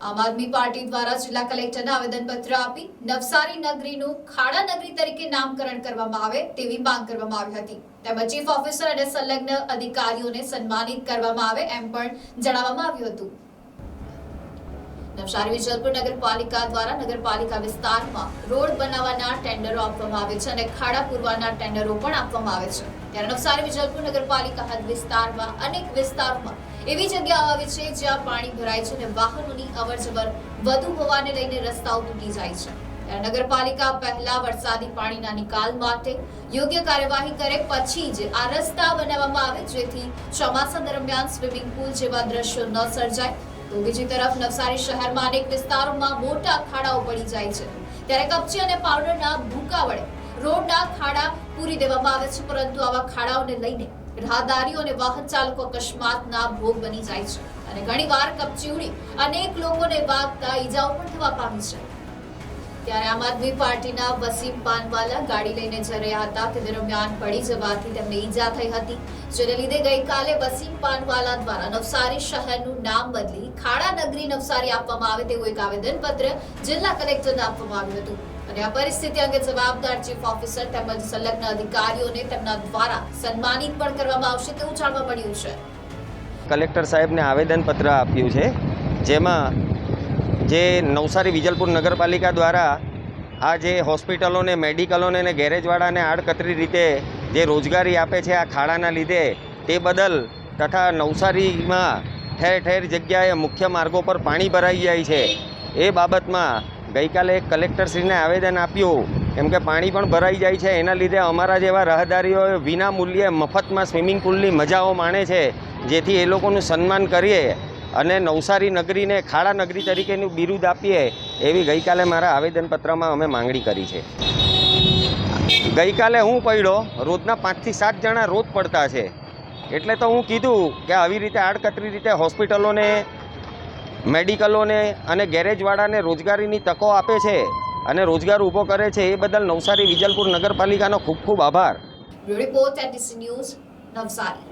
આમ આદમી પાર્ટી દ્વારા જિલ્લા કલેક્ટરને આવેદનપત્ર આપી નવસારી નગરીનું ખાડા નગરી તરીકે નામકરણ કરવામાં આવે તેવી માંગ કરવામાં આવી હતી. તેમજ ચીફ ઓફિસર અને સંલગ્ન અધિકારીઓને સન્માનિત કરવામાં આવે એમ પણ જણાવવામાં આવ્યું હતું. નવસારી વિજલપુર નગરપાલિકા દ્વારા નગરપાલિકા વિસ્તારમાં રોડ બનાવવાના ટેન્ડરો આપવામાં આવે છે અને ખાડા પૂરવાના ટેન્ડરો પણ આપવામાં આવે છે. ત્યારે નવસારી વિજલપુર નગરપાલિકા હદ વિસ્તારમાં અનેક વિસ્તારમાં એવી જગ્યાઓ આવી છે જ્યાં પાણી ભરાય છે અને વાહનોની અવરજવર વધુ હોવાને લઈને રસ્તાઓ તૂટી જાય છે. ત્યારે નગરપાલિકા પહેલા વરસાદી પાણીના નિકાલ માટે યોગ્ય કાર્યવાહી કરે પછી જ આ રસ્તા બનાવવામાં આવે, જેથી ચોમાસા દરમિયાન સ્વિમિંગ પુલ જેવા દ્રશ્યો ન સર્જાય. તો બીજી તરફ નવસારી શહેરમાં અનેક વિસ્તારોમાં મોટા ખાડાઓ પડી જાય છે. ત્યારે કપચી અને પાવડરના ભૂકા વડે રોડના ખાડા પૂરી દેવામાં આવે છે, પરંતુ આવા ખાડાઓને લઈને રાહદારીઓ અને વાહન ચાલકો અકસ્માતના ભોગ બની જાય છે. અને ઘણીવાર કપચી ઉડી અનેક લોકોને વાગતા ઈજાઓ પણ થવા પામી છે. ત્યારે આમ આદમી પાર્ટીના વસીમ પાનવાલા ગાડી લઈને જઈ રહ્યા હતા. તે દરમિયાન પડી જવાથી તેમને ઈજા થઈ હતી. જેને લીધે ગઈકાલે વસીમ પાનવાલા દ્વારા નવસારી શહેરનું નામ બદલી ખાડા નગરી નવસારી આપવામાં આવે તેવું એક આવેદનપત્ર જિલ્લા કલેક્ટરને આપવામાં આવ્યું હતું. અને આ પરિસ્થિતિ અંગે જવાબદાર ચીફ ઓફિસર તેમજ સંલગ્ન અધિકારીઓને તેમના દ્વારા સન્માનિત પણ કરવામાં આવશે તેવું જાણવા મળ્યું છે. કલેક્ટર સાહેબને આવેદનપત્ર આપ્યું છે, જેમાં જે નવસારી વિજલપુર નગરપાલિકા દ્વારા આ જે હોસ્પિટલોને, મેડિકલોને અને ગેરેજવાળાને આડકતરી રીતે જે રોજગારી આપે છે આ ખાડાના લીધે, તે બદલ તથા નવસારીમાં ઠેર ઠેર જગ્યાએ મુખ્ય માર્ગો પર પાણી ભરાઈ જાય છે. એ બાબતમાં ગઈકાલે એક કલેક્ટરશ્રીને આવેદન આપ્યું, કેમ કે પાણી પણ ભરાઈ જાય છે. એના લીધે અમારા જેવા રાહદારીઓ વિના મૂલ્યે મફતમાં સ્વિમિંગ પુલની મજાઓ માણે છે, જેથી એ લોકોનું સન્માન કરીએ. અને નવસારી નગરીને ખાડા નગરી તરીકેનું બિરુદ આપીએ એવી ગઈકાલે મારા આવેદનપત્રમાં અમે માંગણી કરી છે. ગઈકાલે હું પડ્યો, રોજના પાંચથી સાત જણા રોજ પડતા છે. એટલે તો હું કીધું કે આવી રીતે આડકતરી રીતે હોસ્પિટલોને, મેડિકલોને અને ગેરેજવાળાને રોજગારીની તકો આપે છે અને રોજગાર ઊભો કરે છે એ બદલ નવસારી વિજલપુર નગરપાલિકાનો ખૂબ ખૂબ આભાર. Report at news Navsari.